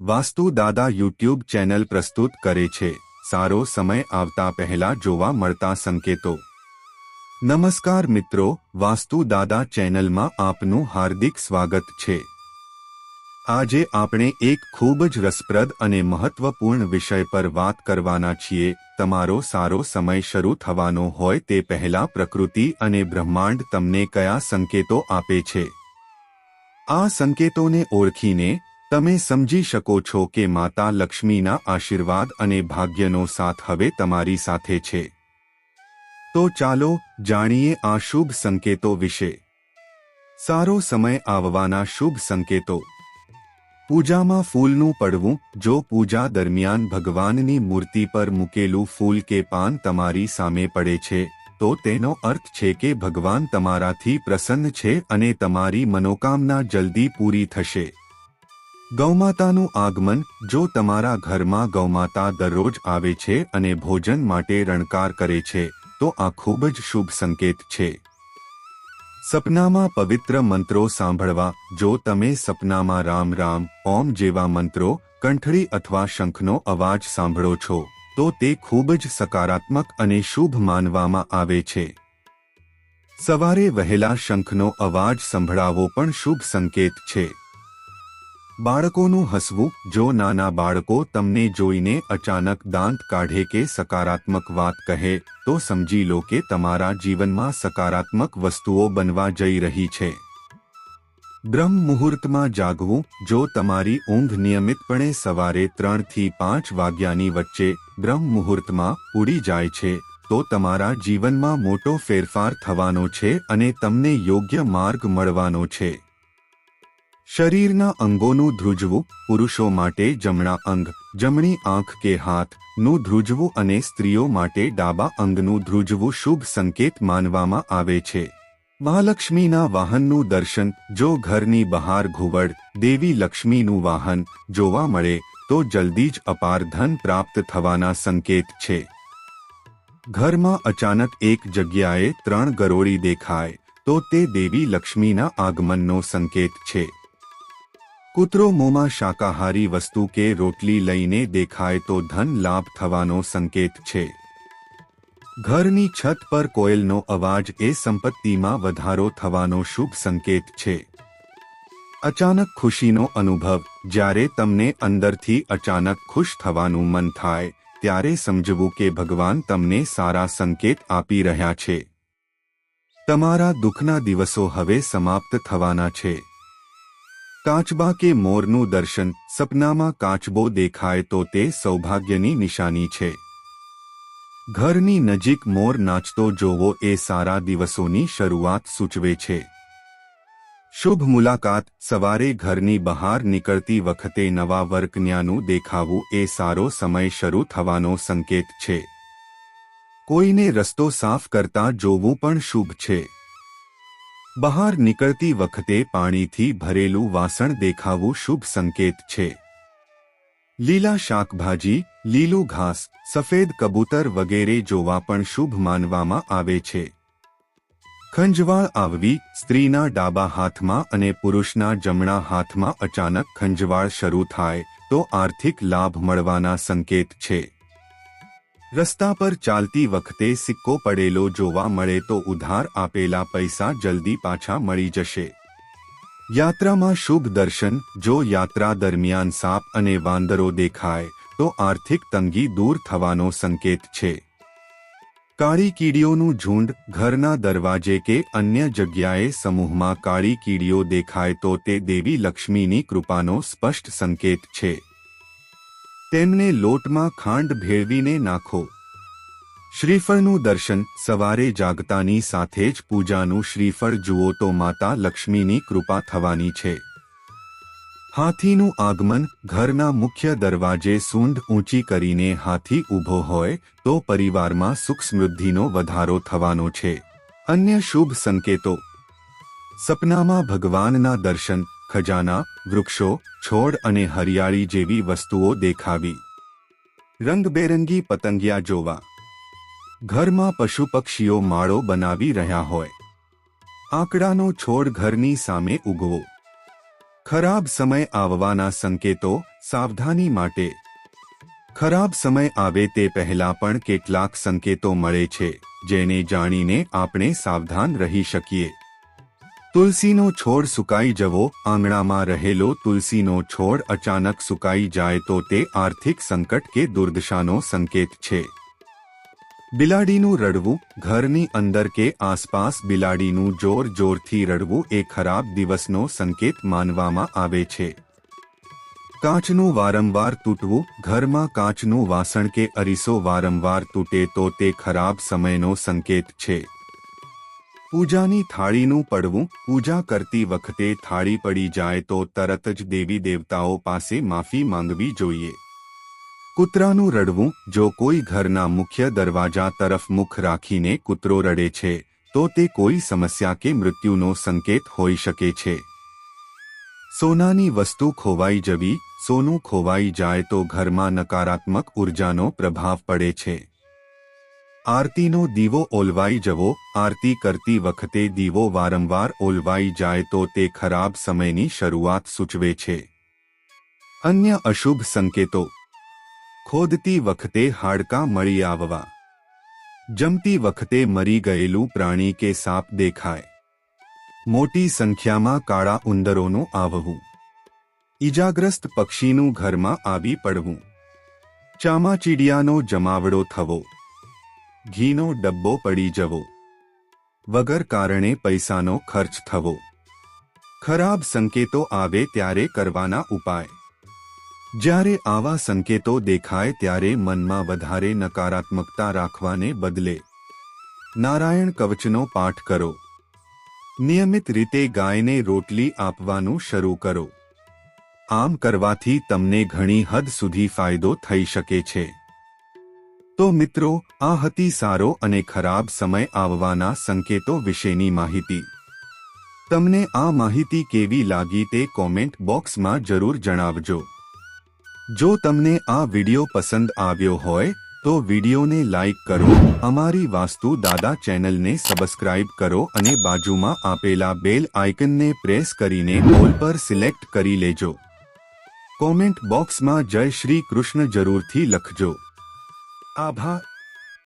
વાસ્તુ દાદા YouTube channel પ્રસ્તુત કરે છે. સારો સમય આવતા પહેલા જોવા મળતા સંકેતો. નમસ્કાર મિત્રો વાસ્તુ દાદા ચેનલમાં આપનું હાર્દિક સ્વાગત છે. આજે આપણે એક ખૂબ જ રસપ્રદ અને મહત્વપૂર્ણ વિષય પર વાત કરવાના છીએ. તમારો સારો સમય શરૂ થવાનો હોય તે પહેલા પ્રકૃતિ અને બ્રહ્માંડ તમને કયા સંકેતો આપે છે? આ સંકેતોને ઓળખીને તમે સમજી શકો છો કે માતા લક્ષ્મીના આશીર્વાદ અને ભાગ્યનો સાથ હવે તમારી સાથે છે. તો ચાલો જાણીએ આ શુભ સંકેતો વિશે. સારો સમય આવવાના શુભ સંકેતો. પૂજામાં ફૂલનું પડવું, જો પૂજા દરમિયાન ભગવાનની મૂર્તિ પર મૂકેલું ફૂલ કે પાન તમારી સામે પડે છે, તો તેનો અર્થ છે કે ભગવાન તમારાથી પ્રસન્ન છે અને તમારી મનોકામના જલ્દી પૂરી થશે. ગૌમાતાનું આગમન, જો તમારા ઘરમાં ગૌમાતા દરરોજ આવે છે અને ભોજન માટે રણકાર કરે છે, તો આ ખૂબ જ શુભ સંકેત છે. સપનામાં પવિત્ર મંત્રો સાંભળવા, જો તમે સપનામાં રામ રામ, ઓમ જેવા મંત્રો, કંઠળી અથવા શંખનો અવાજ સાંભળો છો, તો તે ખૂબ જ સકારાત્મક અને શુભ માનવામાં આવે છે. સવારે વહેલા શંખનો અવાજ સંભળાવો પણ શુભ સંકેત છે. બાળકોનું હસવું, જો નાના બાળકો તમને જોઈને અચાનક દાંત કાઢે કે સકારાત્મક વાત કહે, તો સમજી લો કે તમારા જીવનમાં સકારાત્મક વસ્તુઓ બનવા જઈ રહી છે. બ્રહ્મ મુહૂર્તમાં જાગવું, જો તમારી ઊંઘ નિયમિતપણે સવારે ત્રણથી પાંચ વાગ્યાની વચ્ચે બ્રહ્મ મુહૂર્તમાં ઉડી જાય છે, તો તમારા જીવનમાં મોટો ફેરફાર થવાનો છે અને તમને યોગ્ય માર્ગ મળવાનો છે. શરીરના અંગોનું ધ્રુજવું પુરુષો માટે જમણા અંગ, જમણી આંખ કે હાથનું ધ્રુજવું અને સ્ત્રીઓ માટે ડાબા અંગનું ધ્રુજવું શુભ સંકેત માનવામાં આવે છે. મહાલક્ષ્મીના વાહનનું દર્શન, જો ઘરની બહાર ઘુવડ, દેવી લક્ષ્મીનું વાહન જોવા મળે, તો જલ્દી જ અપાર ધન પ્રાપ્ત થવાના સંકેત છે. ઘરમાં અચાનક એક જગ્યાએ ત્રણ ગરોળી દેખાય, તો તે દેવી લક્ષ્મીના આગમનનો સંકેત છે. કૂતરો મોંમાં શાકાહારી વસ્તુ કે રોટલી લઈને દેખાય તો ધન લાભ થવાનો સંકેત છે. ઘરની છત પર કોયલનો અવાજ એ સંપત્તિમાં વધારો થવાનો શુભ સંકેત છે. અચાનક ખુશીનો અનુભવ, જ્યારે તમને અંદરથી અચાનક ખુશ થવાનું મન થાય, ત્યારે સમજવું કે ભગવાન તમને સારા સંકેત આપી રહ્યા છે. તમારા દુઃખના દિવસો હવે સમાપ્ત થવાના છે. કાચબા કે મોરનું દર્શન, સપનામાં કાચબો દેખાય તો તે સૌભાગ્યની નિશાની છે. ઘરની નજીક મોર નાચતો જોવો એ સારા દિવસોની શરૂઆત સૂચવે છે. શુભ મુલાકાત, સવારે ઘરની બહાર નીકળતી વખતે નવા વર્કન્યાનું દેખાવું એ સારો સમય શરૂ થવાનો સંકેત છે. કોઈને રસ્તો સાફ કરતા જોવું પણ શુભ છે. બહાર નીકળતી વખતે પાણીથી ભરેલું વાસણ દેખાવું શુભ સંકેત છે. લીલા શાકભાજી, લીલું ઘાસ, સફેદ કબૂતર વગેરે જોવા પણ શુભ માનવામાં આવે છે. ખંજવાળ આવવી, સ્ત્રીના ડાબા હાથમાં અને પુરુષના જમણા હાથમાં અચાનક ખંજવાળ શરૂ થાય, તો આર્થિક લાભ મળવાના સંકેત છે. રસ્તા પર ચાલતી વખતે સિક્કો પડેલો જોવા મળે તો ઉધાર આપેલા પૈસા જલ્દી પાછા મળી જશે. યાત્રામાં શુભ દર્શન, જો યાત્રા દરમિયાન સાપ અને વાંદરો દેખાય, તો આર્થિક તંગી દૂર થવાનો સંકેત છે. કાળી કીડીઓનું ઝુંડ, ઘરના દરવાજે કે અન્ય જગ્યાએ સમૂહમાં કાળી કીડીઓ દેખાય તો તે દેવી લક્ષ્મીની કૃપાનો સ્પષ્ટ સંકેત છે. તેમને લોટમાં ખાંડ ભેળવીને નાખો. શ્રીફળનું દર્શન સવારે જાગતાની સાથે જ પૂજાનું શ્રીફળ જુઓ તો માતા લક્ષ્મીની કૃપા થવાની છે. હાથીનું આગમન ઘરના મુખ્ય દરવાજે સૂંઢ ઊંચી કરીને હાથી ઊભો હોય તો પરિવારમાં સુખ સમૃદ્ધિનો વધારો થવાનો છે. અન્ય શુભ સંકેતો. સપનામાં ભગવાનના દર્શન, ખજાના, વૃક્ષો, છોડ અને હરિયાળી જેવી વસ્તુઓ દેખાવી. રંગબેરંગી પતંગિયા જોવા. ઘરમાં પશુ પક્ષીઓ માળો બનાવી રહ્યા હોય. આંકડાનો છોડ ઘરની સામે ઉગવો. ખરાબ સમય આવવાના સંકેતો સાવધાની માટે. ખરાબ સમય આવે તે પહેલા પણ કેટલાક સંકેતો મળે છે, જેને જાણીને આપણે સાવધાન રહી શકીએ. તુલસીનો છોડ સુકાઈ જવો, આંગણામાં રહેલો તુલસીનો છોડ અચાનક સુકાઈ જાય તો તે આર્થિક સંકટ કે દુર્દશાનો સંકેત છે. બિલાડીનું રડવું, ઘરની અંદર કે આસપાસ બિલાડીનું જોર જોરથી રડવું એ ખરાબ દિવસનો સંકેત માનવામાં આવે છે. કાચનું વારંવાર તૂટવું, ઘરમાં કાચનું વાસણ કે અરીસો વારંવાર તૂટે તો તે ખરાબ સમયનો સંકેત છે. પૂજાની થાળીનું પડવું, પૂજા કરતી વખતે થાળી પડી જાય તો તરત જ દેવી દેવતાઓ પાસે માફી માંગવી જોઈએ. કૂતરાનું રડવું, જો કોઈ ઘરના મુખ્ય દરવાજા તરફ મુખ રાખીને કૂતરો રડે છે, તો તે કોઈ સમસ્યા કે મૃત્યુનો સંકેત હોઈ શકે છે. સોનાની વસ્તુ ખોવાઈ જવી, સોનું ખોવાઈ જાય તો ઘરમાં નકારાત્મક ઉર્જાનો પ્રભાવ પડે છે. આરતીનો દીવો ઓલવાઈ જવો, આરતી કરતી વખતે દીવો વારંવાર ઓલવાઈ જાય તો તે ખરાબ સમયની શરૂઆત સૂચવે છે. અન્ય અશુભ સંકેતો. ખોદતી વખતે હાડકાં મળી આવવા. જમતી વખતે મરી ગયેલું પ્રાણી કે સાપ દેખાય. મોટી સંખ્યામાં કાળા ઉંદરોનું આવવું. ઈજાગ્રસ્ત પક્ષીનું ઘરમાં આવી પડવું. ચામાચીડિયાનો જમાવડો થવો. ઘીનો ડબ્બો પડી જવો. વગર કારણે પૈસાનો ખર્ચ થવો. ખરાબ સંકેતો આવે ત્યારે કરવાના ઉપાય. જ્યારે આવા સંકેતો દેખાય ત્યારે મનમાં વધારે નકારાત્મકતા રાખવાને બદલે નારાયણ કવચનો પાઠ કરો. નિયમિત રીતે ગાયને રોટલી આપવાનું શરૂ કરો. આમ કરવાથી તમને ઘણી હદ સુધી ફાયદો થઈ શકે છે. તો મિત્રો, આ હતી સારો અને ખરાબ સમય આવવાના સંકેતો વિશેની માહિતી. તમને આ માહિતી કેવી લાગી તે કોમેન્ટ બોક્સમાં જરૂર જણાવજો. જો તમને આ વિડિયો પસંદ આવ્યો હોય, તો વિડિયોને લાઇક કરો, અમારી વાસ્તુ દાદા ચેનલને સબસ્ક્રાઇબ કરો અને બાજુમાં આપેલા બેલ આઇકનને પ્રેસ કરીને ઓલ પર સિલેક્ટ કરી લેજો. કોમેન્ટ બોક્સમાં જય શ્રી કૃષ્ણ જરૂરથી લખજો. આભાર.